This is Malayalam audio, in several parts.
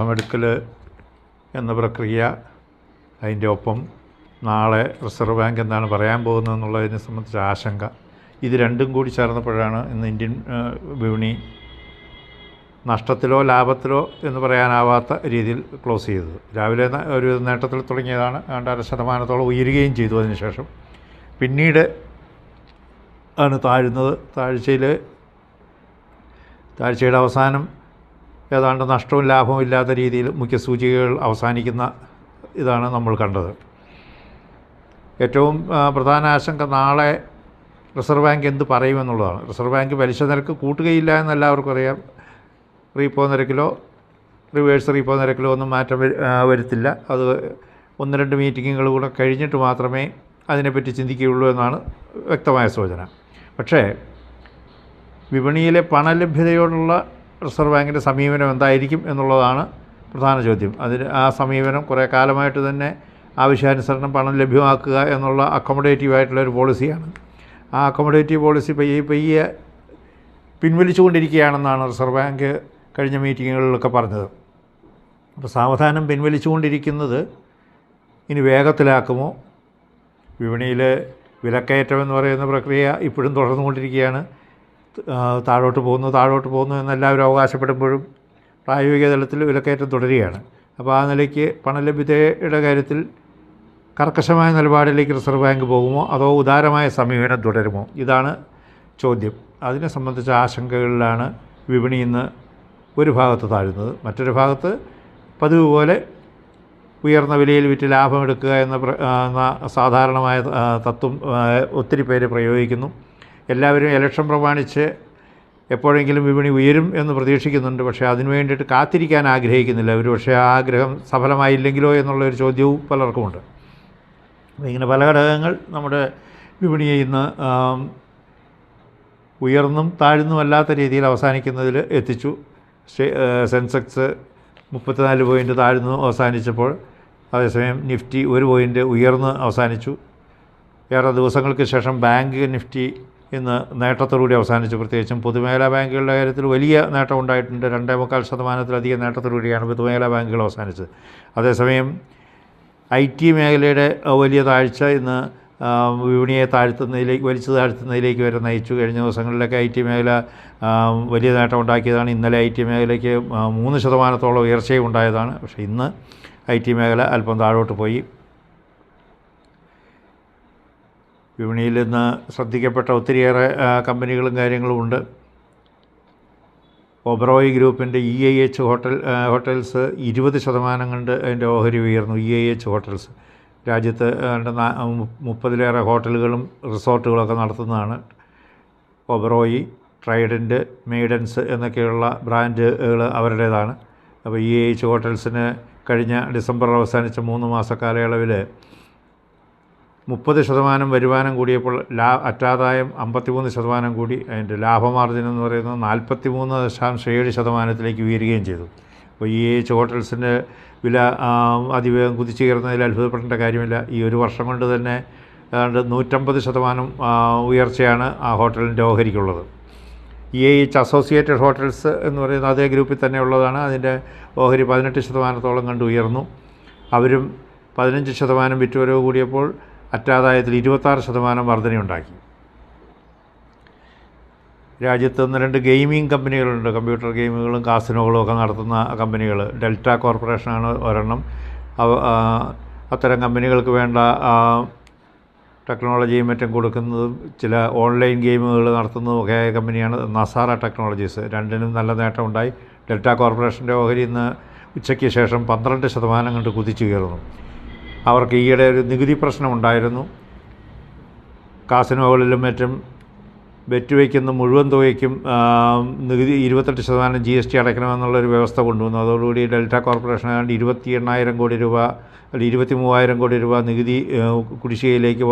ലാഭമെടുക്കൽ എന്ന പ്രക്രിയ അതിന്റെ ഒപ്പം നാളെ റിസർവ് ബാങ്ക് എന്താണ് പറയാൻ പോകുന്നത് എന്നുള്ളതിനെ സംബന്ധിച്ച ആശങ്ക. ഇത് രണ്ടും കൂടി ചേർന്നപ്പോഴാണ് ഇന്ന് ഇന്ത്യൻ വിപണി നഷ്ടത്തിലോ ലാഭത്തിലോ എന്ന് പറയാനാവാത്ത രീതിയിൽ ക്ലോസ് ചെയ്തത്. രാവിലെ ഒരു നേട്ടത്തിൽ തുടങ്ങിയതാണ്. രണ്ടര ശതമാനത്തോളം ഉയരുകയും ചെയ്തു അതിനുശേഷം പിന്നീട് ആണ് താഴുന്നത്. താഴ്ചയിൽ താഴ്ചയുടെ അവസാനം ഏതാണ്ട് നഷ്ടവും ലാഭവും ഇല്ലാത്ത രീതിയിൽ മുഖ്യ സൂചികകൾ അവസാനിക്കുന്ന ഇതാണ് നമ്മൾ കണ്ടത്. ഏറ്റവും പ്രധാന ആശങ്ക നാളെ റിസർവ് ബാങ്ക് എന്ത് പറയുമെന്നുള്ളതാണ് റിസർവ് ബാങ്ക് പലിശ നിരക്ക് കൂട്ടുകയില്ല എന്ന് എല്ലാവർക്കും അറിയാം. റീപ്പോ നിരക്കിലോ റിവേഴ്സ് റീപ്പോ നിരക്കിലോ ഒന്നും മാറ്റം വരുത്തില്ല. അത് ഒന്ന് രണ്ട് മീറ്റിങ്ങുകൾ കൂടെ കഴിഞ്ഞിട്ട് മാത്രമേ അതിനെപ്പറ്റി ചിന്തിക്കുകയുള്ളൂ എന്നാണ് വ്യക്തമായ സൂചന. പക്ഷേ വിപണിയിലെ പണലഭ്യതയോടുള്ള റിസർവ് ബാങ്കിന്റെ സമീപനം എന്തായിരിക്കും എന്നുള്ളതാണ് പ്രധാന ചോദ്യം. അതിന് ആ സമീപനം കുറേ കാലമായിട്ട് തന്നെ ആവശ്യാനുസരണം പണം ലഭ്യമാക്കുക എന്നുള്ള അക്കോമഡേറ്റീവ് ആയിട്ടുള്ള ഒരു പോളിസിയാണ് ആ അക്കോമഡേറ്റീവ് പോളിസി പയ്യെ പയ്യെ പിൻവലിച്ചുകൊണ്ടിരിക്കുകയാണെന്നാണ് റിസർവ് ബാങ്ക് കഴിഞ്ഞ മീറ്റിങ്ങുകളിലൊക്കെ പറഞ്ഞത്. അപ്പോൾ സാവധാനം പിൻവലിച്ചുകൊണ്ടിരിക്കുന്നത് ഇനി വേഗത്തിലാക്കുമോ? വിപണിയിൽ വിലക്കയറ്റം എന്ന് പറയുന്ന പ്രക്രിയ ഇപ്പോഴും തുടർന്നുകൊണ്ടിരിക്കുകയാണ്. താഴോട്ട് പോകുന്നു താഴോട്ട് പോകുന്നു എന്നെല്ലാവരും അവകാശപ്പെടുമ്പോഴും പ്രായോഗിക തലത്തിൽ വിലക്കയറ്റം തുടരുകയാണ്. അപ്പോൾ ആ നിലയ്ക്ക് പണലഭ്യതയുടെ കാര്യത്തിൽ കർക്കശമായ നിലപാടിലേക്ക് റിസർവ് ബാങ്ക് പോകുമോ? അതോ ഉദാരമായ സമീപനം തുടരുമോ? ഇതാണ് ചോദ്യം. അതിനെ സംബന്ധിച്ച ആശങ്കകളിലാണ് വിപണി ഇന്ന് ഒരു ഭാഗത്ത് താഴുന്നത്. മറ്റൊരു ഭാഗത്ത് പതിവ് പോലെ ഉയർന്ന വിലയിൽ വിറ്റ് ലാഭമെടുക്കുക എന്ന സാധാരണമായ തത്വം ഒത്തിരി പേര് പ്രയോഗിക്കുന്നു. എല്ലാവരും ഇലക്ഷൻ പ്രമാണിച്ച് എപ്പോഴെങ്കിലും വിപണി ഉയരും എന്ന് പ്രതീക്ഷിക്കുന്നുണ്ട്. പക്ഷേ അതിനു വേണ്ടിയിട്ട് കാത്തിരിക്കാൻ ആഗ്രഹിക്കുന്നില്ല. ഒരു പക്ഷേ ആ ആഗ്രഹം സഫലമായില്ലെങ്കിലോ എന്നുള്ളൊരു ചോദ്യവും പലർക്കുമുണ്ട്. ഇങ്ങനെ പല ഘടകങ്ങൾ നമ്മുടെ വിപണിയെ ഇന്ന് ഉയർന്നും താഴ്ന്നുമല്ലാത്ത രീതിയിൽ അവസാനിക്കുന്നതിൽ എത്തിച്ചു. സെൻസെക്സ് മുപ്പത്തിനാല് പോയിന്റ് താഴ്ന്നു അവസാനിച്ചപ്പോൾ അതേസമയം നിഫ്റ്റി ഒരു പോയിന്റ് ഉയർന്ന് അവസാനിച്ചു. ഏറെ ദിവസങ്ങൾക്ക് ശേഷം ബാങ്ക് നിഫ്റ്റി ഇന്ന് നേട്ടത്തോടുകൂടി അവസാനിച്ചു. പ്രത്യേകിച്ചും പൊതുമേഖലാ ബാങ്കുകളുടെ കാര്യത്തിൽ വലിയ നേട്ടം ഉണ്ടായിട്ടുണ്ട്. രണ്ടേ മുക്കാൽ ശതമാനത്തിലധികം നേട്ടത്തോടുകൂടിയാണ് പൊതുമേഖലാ ബാങ്കുകൾ അവസാനിച്ചത്. അതേസമയം ഐ ടി മേഖലയുടെ വലിയ താഴ്ച ഇന്ന് വിപണിയെ താഴ്ത്തുന്നതിലേക്ക് വലിച്ചു താഴ്ത്തുന്നതിലേക്ക് വരെ നയിച്ചു. കഴിഞ്ഞ ദിവസങ്ങളിലൊക്കെ ഐ ടി മേഖല വലിയ നേട്ടം ഉണ്ടാക്കിയതാണ്. ഇന്നലെ ഐ ടി മേഖലയ്ക്ക് മൂന്ന് ശതമാനത്തോളം ഉയർച്ചയും ഉണ്ടായതാണ്. പക്ഷേ ഇന്ന് ഐ ടി മേഖല അല്പം താഴോട്ട് പോയി. വിപണിയിൽ ഇന്ന് ശ്രദ്ധിക്കപ്പെട്ട ഒത്തിരിയേറെ കമ്പനികളും കാര്യങ്ങളും ഉണ്ട്. ഒബ്രോയ് ഗ്രൂപ്പിന്റെ E I H hotel hotels ഇരുപത് ശതമാനം കണ്ട് അതിന്റെ ഓഹരി ഉയർന്നു ഇ ഐ എച്ച് ഹോട്ടൽസ്. രാജ്യത്ത് മുപ്പതിലേറെ ഹോട്ടലുകളും റിസോർട്ടുകളൊക്കെ നടത്തുന്നതാണ്. ഒബ്രോയി ട്രൈഡന്റ് മെയ്ഡൻസ് എന്നൊക്കെയുള്ള ബ്രാൻഡുകൾ അവരുടേതാണ്. അപ്പോൾ ഇ എച്ച് ഹോട്ടൽസിന് കഴിഞ്ഞ ഡിസംബർ അവസാനിച്ച മൂന്ന് മാസ കാലയളവിൽ മുപ്പത് ശതമാനം വരുമാനം കൂടിയപ്പോൾ ലാ അറ്റാദായം അമ്പത്തിമൂന്ന് ശതമാനം കൂടി അതിന്റെ ലാഭമാർജിൻ എന്ന് പറയുന്നത് നാൽപ്പത്തി മൂന്ന് ദശാംശം ഏഴ് ശതമാനത്തിലേക്ക് ഉയരുകയും ചെയ്തു. അപ്പോൾ ഈ എച്ച് ഹോട്ടൽസിന്റെ വില അതിവേഗം കുതിച്ചു കയറുന്നതിൽ അത്ഭുതപ്പെടേണ്ട കാര്യമില്ല. ഈ ഒരു വർഷം കൊണ്ട് തന്നെ ഏതാണ്ട് നൂറ്റമ്പത് ശതമാനം ഉയർച്ചയാണ് ആ ഹോട്ടലിന്റെ ഓഹരിക്കുള്ളത്. ഈ എച്ച് അസോസിയേറ്റഡ് ഹോട്ടൽസ് എന്ന് പറയുന്ന അതേ ഗ്രൂപ്പിൽ തന്നെ ഉള്ളതാണ്. അതിന്റെ ഓഹരി പതിനെട്ട് ശതമാനത്തോളം കണ്ട് ഉയർന്നു. അവരും പതിനഞ്ച് ശതമാനം വിറ്റുവരവ് കൂടിയപ്പോൾ അറ്റാദായത്തിൽ ഇരുപത്താറ് ശതമാനം വർധനയുണ്ടാക്കി. രാജ്യത്ത് ഒന്ന് രണ്ട് ഗെയിമിംഗ് കമ്പനികളുണ്ട്. കമ്പ്യൂട്ടർ ഗെയിമുകളും കാസിനോകളും ഒക്കെ നടത്തുന്ന കമ്പനികൾ ഡെൽറ്റ കോർപ്പറേഷനാണ് ഒരെണ്ണം. അത്തരം കമ്പനികൾക്ക് വേണ്ട ടെക്നോളജിയും മറ്റും കൊടുക്കുന്നതും ചില ഓൺലൈൻ ഗെയിമുകൾ നടത്തുന്നതും ഒക്കെ കമ്പനിയാണ് നസാറ ടെക്നോളജീസ്. രണ്ടിനും നല്ല നേട്ടമുണ്ടായി. ഡെൽറ്റ കോർപ്പറേഷന്റെ ഓഹരി ഇന്ന് ഉച്ചയ്ക്ക് ശേഷം പന്ത്രണ്ട് ശതമാനം കണ്ട് കുതിച്ചു കയറുന്നു. അവർക്ക് ഈയിടെ ഒരു നികുതി പ്രശ്നമുണ്ടായിരുന്നു കാസിനോകളിലും മറ്റും വെറ്റ് വയ്ക്കുന്ന മുഴുവൻ തുകയ്ക്കും നികുതി ഇരുപത്തെട്ട് ശതമാനം ജി എസ് ടി അടയ്ക്കണമെന്നുള്ളൊരു വ്യവസ്ഥ കൊണ്ടുവന്നു. അതോടുകൂടി ഡെൽറ്റ കോർപ്പറേഷൻ ഏതാണ്ട് ഇരുപത്തി എണ്ണായിരം കോടി രൂപ അല്ലെങ്കിൽ ഇരുപത്തി മൂവായിരം കോടി രൂപ നികുതി കുടിശ്ശികയിലേക്ക്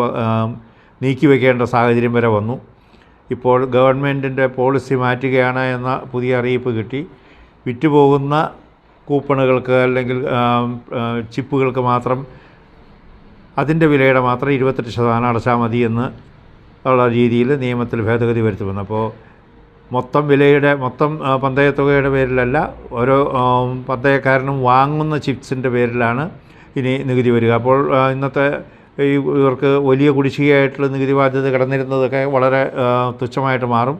നീക്കി വയ്ക്കേണ്ട സാഹചര്യം വരെ വന്നു. ഇപ്പോൾ ഗവൺമെന്റിന്റെ പോളിസി മാറ്റുകയാണ് എന്ന പുതിയ അറിയിപ്പ് കിട്ടി. വിറ്റുപോകുന്ന കൂപ്പണുകൾക്ക് അല്ലെങ്കിൽ ചിപ്പുകൾക്ക് മാത്രം അതിന്റെ വിലയുടെ മാത്രം ഇരുപത്തെട്ട് ശതമാനം അടച്ചാൽ മതി എന്ന് ഉള്ള രീതിയിൽ നിയമത്തിൽ ഭേദഗതി വരുത്തുമെന്ന് അപ്പോൾ മൊത്തം വിലയുടെ മൊത്തം പന്തയത്തുകയുടെ പേരിലല്ല ഓരോ പന്തയക്കാരനും വാങ്ങുന്ന ചിപ്സിന്റെ പേരിലാണ് ഇനി നികുതി വരിക. അപ്പോൾ ഇന്നത്തെ ഈ ഇവർക്ക് വലിയ കുടിശ്ശികയായിട്ടുള്ള നികുതി ബാധ്യത കിടന്നിരുന്നതൊക്കെ വളരെ തുച്ഛമായിട്ട് മാറും.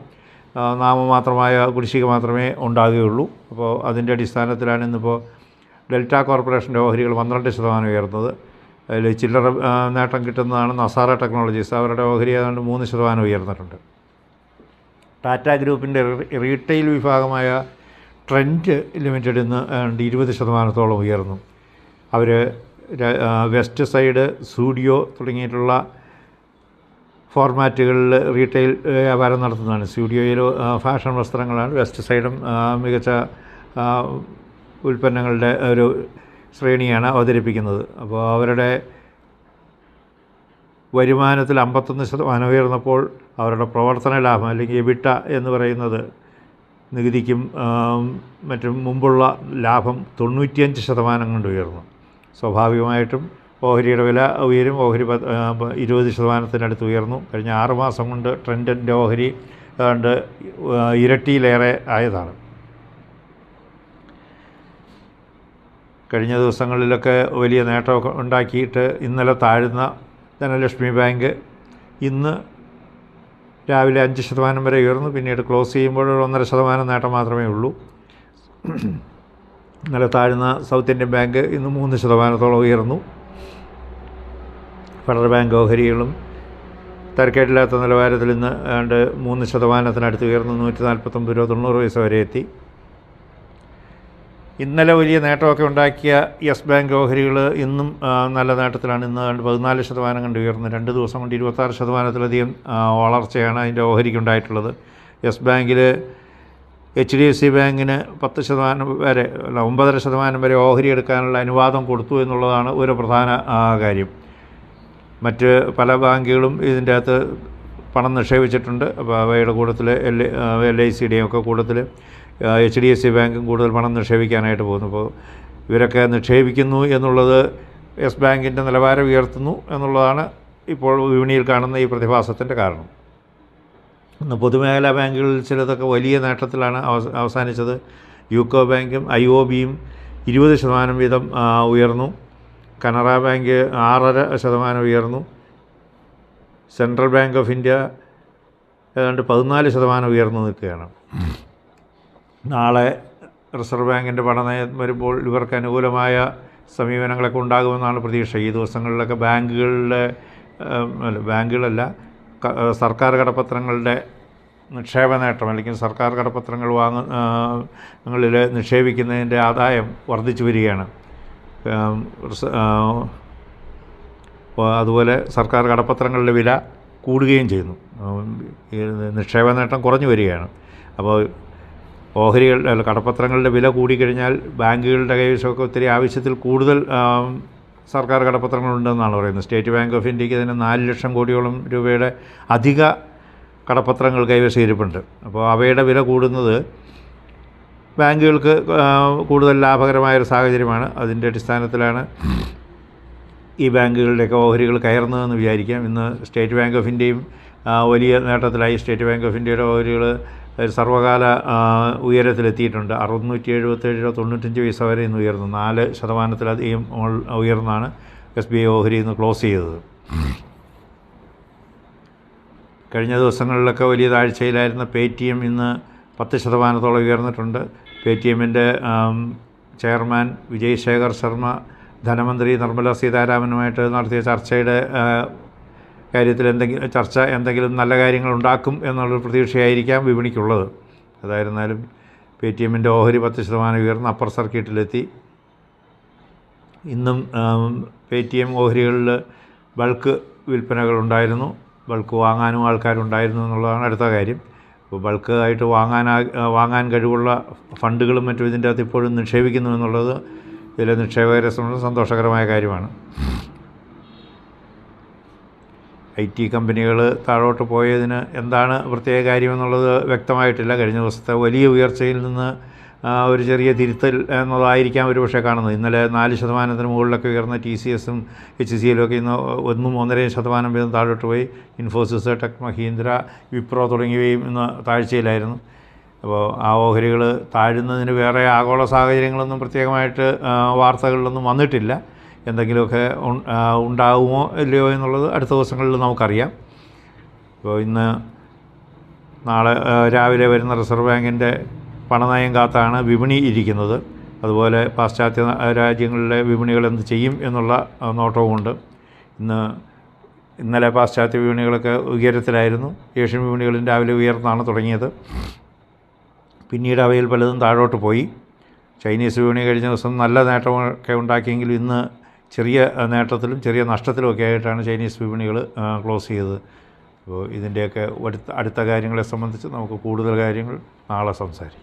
നാമമാത്രമായ കുടിശ്ശിക മാത്രമേ ഉണ്ടാകുകയുള്ളൂ. അപ്പോൾ അതിന്റെ അടിസ്ഥാനത്തിലാണ് ഇന്നിപ്പോൾ ഡെൽറ്റ കോർപ്പറേഷന്റെ ഓഹരികൾ പന്ത്രണ്ട് ശതമാനം ഉയർന്നത്. അതിൽ ചില്ലറ നേട്ടം കിട്ടുന്നതാണ് നസാറ ടെക്നോളജീസ്. അവരുടെ ഓഹരി ഏതാണ്ട് മൂന്ന് ശതമാനം ഉയർന്നിട്ടുണ്ട്. ടാറ്റ ഗ്രൂപ്പിന്റെ റീറ്റെയിൽ വിഭാഗമായ ട്രെൻഡ് ലിമിറ്റഡ് ഇന്ന് ഏതാണ്ട് ഇരുപത് ശതമാനത്തോളം ഉയർന്നു. അവർ വെസ്റ്റ് സൈഡ് സ്റ്റുഡിയോ തുടങ്ങിയിട്ടുള്ള ഫോർമാറ്റുകളിൽ റീറ്റെയിൽ വ്യാപാരം നടത്തുന്നതാണ്. സ്റ്റുഡിയോയിൽ ഫാഷൻ വസ്ത്രങ്ങളാണ് വെസ്റ്റ് സൈഡും മികച്ച ഉൽപ്പന്നങ്ങളുടെ ഒരു ശ്രേണിയാണ് അവതരിപ്പിക്കുന്നത്. അപ്പോൾ അവരുടെ വരുമാനത്തിൽ അമ്പത്തൊന്ന് ശതമാനം ഉയർന്നപ്പോൾ അവരുടെ പ്രവർത്തന ലാഭം അല്ലെങ്കിൽ എബിട്ട എന്ന് പറയുന്നത് നികുതിക്കും മറ്റും മുമ്പുള്ള ലാഭം തൊണ്ണൂറ്റിയഞ്ച് ശതമാനം കൊണ്ട് ഉയർന്നു. സ്വാഭാവികമായിട്ടും ഓഹരിയുടെ വില ഉയരും. ഓഹരി ഇരുപത് ശതമാനത്തിനടുത്ത് ഉയർന്നു. കഴിഞ്ഞ ആറുമാസം കൊണ്ട് ട്രെൻഡിന്റെ ഓഹരി ഏതാണ്ട് ഇരട്ടിയിലേറെ ആയതാണ്. കഴിഞ്ഞ ദിവസങ്ങളിലൊക്കെ വലിയ നേട്ടമൊക്കെ ഉണ്ടാക്കിയിട്ട് ഇന്നലെ താഴ്ന്ന ധനലക്ഷ്മി ബാങ്ക് ഇന്ന് രാവിലെ അഞ്ച് ശതമാനം വരെ ഉയർന്നു. പിന്നീട് ക്ലോസ് ചെയ്യുമ്പോൾ ഒരു ഒന്നര ശതമാനം നേട്ടം മാത്രമേ ഉള്ളൂ. ഇന്നലെ താഴ്ന്ന സൗത്ത് ഇന്ത്യൻ ബാങ്ക് ഇന്ന് മൂന്ന് ശതമാനത്തോളം ഉയർന്നു. ഫെഡറൽ ബാങ്ക് ഓഹരികളും തരക്കേടില്ലാത്ത നിലവാരത്തിൽ ഇന്ന് ഏതാണ്ട് മൂന്ന് ശതമാനത്തിനടുത്ത് ഉയർന്നു. നൂറ്റി നാൽപ്പത്തൊമ്പത് രൂപ തൊണ്ണൂറ് പൈസ വരെ എത്തി. ഇന്നലെ വലിയ നേട്ടമൊക്കെ ഉണ്ടാക്കിയ യെസ് ബാങ്ക് ഓഹരികൾ ഇന്നും നല്ല നേട്ടത്തിലാണ്. ഇന്ന് കണ്ട് പതിനാല് ശതമാനം കണ്ട് ഉയർന്ന്. രണ്ട് ദിവസം കൊണ്ട് ഇരുപത്താറ് ശതമാനത്തിലധികം വളർച്ചയാണ് അതിന്റെ ഓഹരിക്കുണ്ടായിട്ടുള്ളത് യെസ് ബാങ്കിൽ എച്ച് ഡി എഫ് സി ബാങ്കിന് പത്ത് ശതമാനം വരെ അല്ല ഒമ്പതര ശതമാനം വരെ ഓഹരി എടുക്കാനുള്ള അനുവാദം കൊടുത്തു എന്നുള്ളതാണ് ഒരു പ്രധാന കാര്യം. മറ്റ് പല ബാങ്കുകളും ഇതിന്റെ അകത്ത് പണം നിക്ഷേപിച്ചിട്ടുണ്ട്. അപ്പോൾ അവയുടെ കൂട്ടത്തിൽ എൽ എൽ ഐ സിയുടെയും ഒക്കെ കൂട്ടത്തിൽ എച്ച് ഡി എഫ് സി ബാങ്കും കൂടുതൽ പണം നിക്ഷേപിക്കാനായിട്ട് പോകുന്നു. അപ്പോൾ ഇവരൊക്കെ നിക്ഷേപിക്കുന്നു എന്നുള്ളത് യെസ് ബാങ്കിന്റെ നിലവാരം ഉയർത്തുന്നു എന്നുള്ളതാണ് ഇപ്പോൾ വിപണിയിൽ കാണുന്ന ഈ പ്രതിഭാസത്തിന്റെ കാരണം. ഇന്ന് പൊതുമേഖലാ ബാങ്കുകളിൽ ചിലതൊക്കെ വലിയ നേട്ടത്തിലാണ് അവസ അവസാനിച്ചത്. യൂക്കോ ബാങ്കും ഐ ഒ ബിയും ഇരുപത് ശതമാനം വീതം ഉയർന്നു. കനറ ബാങ്ക് ആറര ശതമാനം ഉയർന്നു. സെൻട്രൽ ബാങ്ക് ഓഫ് ഇന്ത്യ ഏതാണ്ട് പതിനാല് ശതമാനം ഉയർന്നു നിൽക്കുകയാണ്. നാളെ റിസർവ് ബാങ്കിന്റെ പഠനയം വരുമ്പോൾ ഇവർക്ക് അനുകൂലമായ സമീപനങ്ങളൊക്കെ ഉണ്ടാകുമെന്നാണ് പ്രതീക്ഷ. ഈ ദിവസങ്ങളിലൊക്കെ ബാങ്കുകളിലെ അല്ല ബാങ്കുകളല്ല സർക്കാർ കടപ്പത്രങ്ങളുടെ നിക്ഷേപ നേട്ടം അല്ലെങ്കിൽ സർക്കാർ കടപ്പത്രങ്ങൾ വാങ്ങുന്നങ്ങളിൽ ങ്ങളിൽ നിക്ഷേപിക്കുന്നതിന്റെ ആദായം വർദ്ധിച്ചു വരികയാണ്. അതുപോലെ സർക്കാർ കടപ്പത്രങ്ങളുടെ വില കൂടുകയും ചെയ്യുന്നു. നിക്ഷേപ നേട്ടം കുറഞ്ഞു വരികയാണ്. അപ്പോൾ ഓഹരികൾ കടപ്പത്രങ്ങളുടെ വില കൂടിക്കഴിഞ്ഞാൽ ബാങ്കുകളുടെ കൈവശമൊക്കെ ഒത്തിരി ആവശ്യത്തിൽ കൂടുതൽ സർക്കാർ കടപ്പത്രങ്ങളുണ്ടെന്നാണ് പറയുന്നത്. സ്റ്റേറ്റ് ബാങ്ക് ഓഫ് ഇന്ത്യയ്ക്ക് തന്നെ നാല് ലക്ഷം കോടിയോളം രൂപയുടെ അധിക കടപ്പത്രങ്ങൾ കൈവശം ഇരിപ്പുണ്ട് അപ്പോൾ അവയുടെ വില കൂടുന്നത് ബാങ്കുകൾക്ക് കൂടുതൽ ലാഭകരമായൊരു സാഹചര്യമാണ്. അതിന്റെ അടിസ്ഥാനത്തിലാണ് ഈ ബാങ്കുകളുടെയൊക്കെ ഓഹരികൾ കയറുന്നതെന്ന് വിചാരിക്കാം. ഇന്ന് സ്റ്റേറ്റ് ബാങ്ക് ഓഫ് ഇന്ത്യയും വലിയ നേട്ടത്തിലായി. സ്റ്റേറ്റ് ബാങ്ക് ഓഫ് ഇന്ത്യയുടെ ഓഹരികൾ സർവകാല ആ, ഉയരത്തിലെത്തിയിട്ടുണ്ട്. അറുന്നൂറ്റി എഴുപത്തേഴ് രൂപ തൊണ്ണൂറ്റഞ്ച് പൈസ വരെ ഇന്ന് ഉയർന്നു. നാല് ശതമാനത്തിലധികം ഉയർന്നാണ് എസ് ബി ഐ ഓഹരി ഇന്ന് ക്ലോസ് ചെയ്തത്. കഴിഞ്ഞ ദിവസങ്ങളിലൊക്കെ വലിയ താഴ്ചയിലായിരുന്ന പേ ടി എം ഇന്ന് പത്ത് ശതമാനത്തോളം ഉയർന്നിട്ടുണ്ട്. പേ ടി എമ്മിന്റെ ചെയർമാൻ വിജയ് ശേഖർ ശർമ്മ ധനമന്ത്രി നിർമ്മല സീതാരാമനുമായിട്ട് നടത്തിയ ചർച്ചയുടെ കാര്യത്തിൽ എന്തെങ്കിലും ചർച്ച എന്തെങ്കിലും നല്ല കാര്യങ്ങൾ ഉണ്ടാക്കും എന്നുള്ളൊരു പ്രതീക്ഷയായിരിക്കാം വിപണിക്കുള്ളത്. അതായിരുന്നാലും പേ ടി എമ്മിന്റെ ഓഹരി പത്ത് ശതമാനം ഉയർന്ന് അപ്പർ സർക്യൂട്ടിലെത്തി ഇന്നും പേ ടി എം ഓഹരികളിൽ ബൾക്ക് വിൽപ്പനകളുണ്ടായിരുന്നു. ബൾക്ക് വാങ്ങാനും ആൾക്കാരുണ്ടായിരുന്നു എന്നുള്ളതാണ് അടുത്ത കാര്യം. അപ്പോൾ ബൾക്ക് ആയിട്ട് വാങ്ങാൻ വാങ്ങാൻ കഴിവുള്ള ഫണ്ടുകളും മറ്റും ഇതിന്റെ അകത്ത് ഇപ്പോഴും നിക്ഷേപിക്കുന്നു എന്നുള്ളത് ഇതിലെ നിക്ഷേപകരെ സംബന്ധിച്ച് സന്തോഷകരമായ കാര്യമാണ്. ഐ ടി കമ്പനികൾ താഴോട്ട് പോയതിന് എന്താണ് പ്രത്യേക കാര്യമെന്നുള്ളത് വ്യക്തമായിട്ടില്ല. കഴിഞ്ഞ ദിവസത്തെ വലിയ ഉയർച്ചയിൽ നിന്ന് ഒരു ചെറിയ തിരുത്തൽ എന്നതായിരിക്കാം ഒരു പക്ഷേ കാണുന്നത്. ഇന്നലെ നാല് ശതമാനത്തിന് മുകളിലൊക്കെ ഉയർന്ന ടി സി എസും എച്ച് സി എല്ലും ഒക്കെ ഇന്ന് ഒന്നും ഒന്നരയും ശതമാനം വീതം താഴോട്ട് പോയി. ഇൻഫോസിസ് ടെക് മഹീന്ദ്ര വിപ്രോ തുടങ്ങിയവയും ഇന്ന് താഴ്ചയിലായിരുന്നു. അപ്പോൾ ആ ഓഹരികൾ താഴുന്നതിന് വേറെ ആഗോള സാഹചര്യങ്ങളൊന്നും പ്രത്യേകമായിട്ട് വാർത്തകളിലൊന്നും വന്നിട്ടില്ല. എന്തെങ്കിലുമൊക്കെ ഉണ്ടാകുമോ ഇല്ലയോ എന്നുള്ളത് അടുത്ത ദിവസങ്ങളിൽ നമുക്കറിയാം. അപ്പോൾ ഇന്ന് നാളെ രാവിലെ വരുന്ന റിസർവ് ബാങ്കിന്റെ പണനയം കാത്താണ് വിപണി ഇരിക്കുന്നത്. അതുപോലെ പാശ്ചാത്യ രാജ്യങ്ങളിലെ വിപണികൾ എന്ത് ചെയ്യും എന്നുള്ള നോട്ടവുമുണ്ട്. ഇന്ന് ഇന്നലെ പാശ്ചാത്യ വിപണികളൊക്കെ ഉയരത്തിലായിരുന്നു. ഏഷ്യൻ വിപണികളും രാവിലെ ഉയർന്നാണ് തുടങ്ങിയത്. പിന്നീട് അവയിൽ പലതും താഴോട്ട് പോയി. ചൈനീസ് വിപണി കഴിഞ്ഞ ദിവസം നല്ല നേട്ടമൊക്കെ ഉണ്ടാക്കിയെങ്കിലും ഇന്ന് ചെറിയ നേട്ടത്തിലും ചെറിയ നഷ്ടത്തിലുമൊക്കെ ആയിട്ടാണ് ചൈനീസ് വിപണികൾ ക്ലോസ് ചെയ്തത്. അപ്പോൾ ഇതിന്റെയൊക്കെ അടുത്ത അടുത്ത കാര്യങ്ങളെ സംബന്ധിച്ച് നമുക്ക് കൂടുതൽ കാര്യങ്ങൾ നാളെ സംസാരിക്കാം.